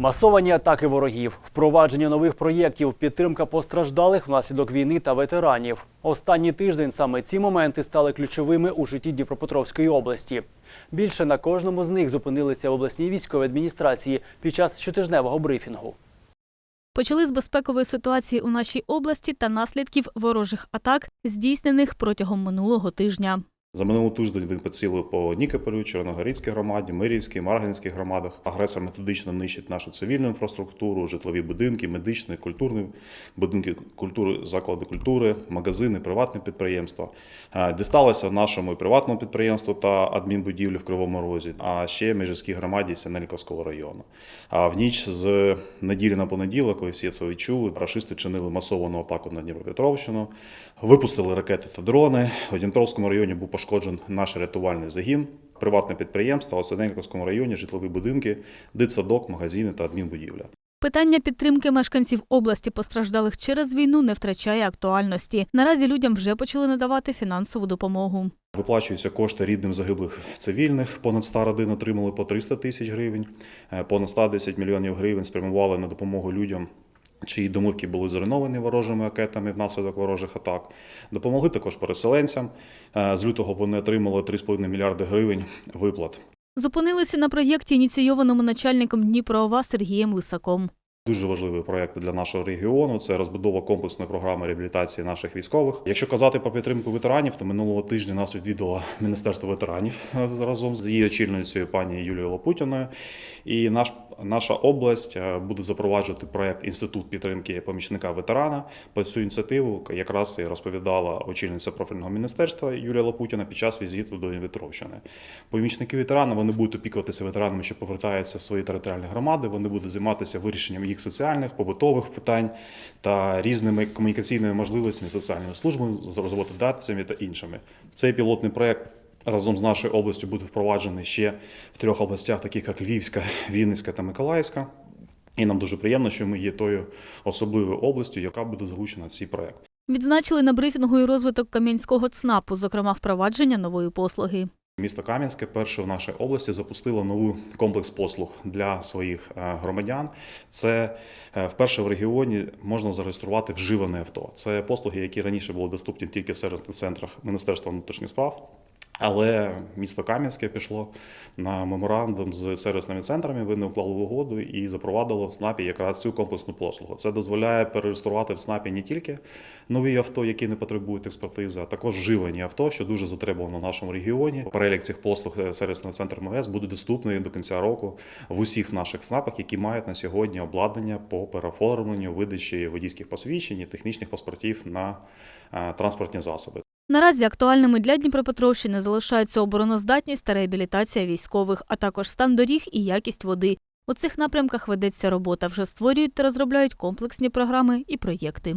Масовані атаки ворогів, впровадження нових проєктів, підтримка постраждалих внаслідок війни та ветеранів. Останній тиждень саме ці моменти стали ключовими у житті Дніпропетровської області. Більше на кожному з них зупинилися в обласній військовій адміністрації під час щотижневого брифінгу. Почали з безпекової ситуації у нашій області та наслідків ворожих атак, здійснених протягом минулого тижня. За минулий тиждень він поцілив по Нікополю, Червоногорівській громаді, Мирівській, Марганській громадах. Агресор методично нищить нашу цивільну інфраструктуру, житлові будинки, медичні, культурні будинки культури, заклади культури, магазини, приватні підприємства. Е, Дісталося нашому приватному підприємству та адмінбудівлі в Кривому Розі, а ще Межівській громаді Синельковського району. А в ніч з неділі на понеділок, ви всі це відчули, рашисти чинили масовану атаку на Дніпропетровщину, випустили ракети та дрони. У Дніпровському районі був пошкоджен наш рятувальний загін, приватне підприємство, а у Синельковському районі житлові будинки, дитсадок, магазини та адмінбудівля. Питання підтримки мешканців області, постраждалих через війну, не втрачає актуальності. Наразі людям вже почали надавати фінансову допомогу. Виплачуються кошти рідним загиблих цивільних. Понад 100 родин отримали по 300 тисяч гривень. Е, Понад 110 мільйонів гривень спрямували на допомогу людям. Чиї домівки були зруйновані ворожими ракетами внаслідок ворожих атак. Допомогли також переселенцям. Е, З лютого вони отримали 3,5 мільярди гривень виплат. Зупинилися на проєкті, ініційованому начальником Дніпроова Сергієм Лисаком. Дуже важливий проєкт для нашого регіону це розбудова комплексної програми реабілітації наших військових. Якщо казати про підтримку ветеранів, то минулого тижня нас відвідало Міністерство ветеранів е, разом з її очільницею пані Юлією Лопутіною. І наш наша область е, буде запроваджувати проєкт Інститут підтримки помічника ветерана. Про цю ініціативу якраз і розповідала очільниця профільного міністерства Юлія Лопутіна під час візиту до Дніпропетровщини. Помічники ветерана вони будуть опікуватися ветеранами, що повертаються в свої територіальні громади. Вони будуть займатися вирішенням їх соціальних, побутових питань та різними комунікаційними можливостями, соціальними службами, з роботодавцями та іншими. Цей пілотний проект. Разом з нашою областю буде впроваджений ще в трьох областях, таких як Львівська, Вінницька та Миколаївська. І нам дуже приємно, що ми є тою особливою областю, яка буде залучена в цей проект. Відзначили на брифінгу і розвиток Кам'янського ЦНАПу, зокрема впровадження нової послуги. Місто Кам'янське перше в нашій області запустило новий комплекс послуг для своїх е, громадян. Це е, вперше в регіоні можна зареєструвати вживане авто. Це послуги, які раніше були доступні тільки в сервісних центрах Міністерства внутрішніх справ. Але місто Кам'янське пішло на меморандум з сервісними центрами. Вони уклали угоду і запровадило в СНАПі якраз цю комплексну послугу. Це дозволяє перереєструвати в СНАПі не тільки нові авто, які не потребують експертизи, а також вживані авто, що дуже затребувано в нашому регіоні. Перелік цих послуг е, сервісного центру МВС буде доступний до кінця року в усіх наших СНАПах, які мають на сьогодні обладнання по переоформленню, видачі водійських посвідчень і технічних паспортів на е, транспортні засоби. Наразі актуальними для Дніпропетровщини залишаються обороноздатність та реабілітація військових, а також стан доріг і якість води. У цих напрямках ведеться робота. Вже створюють та розробляють комплексні програми і проєкти.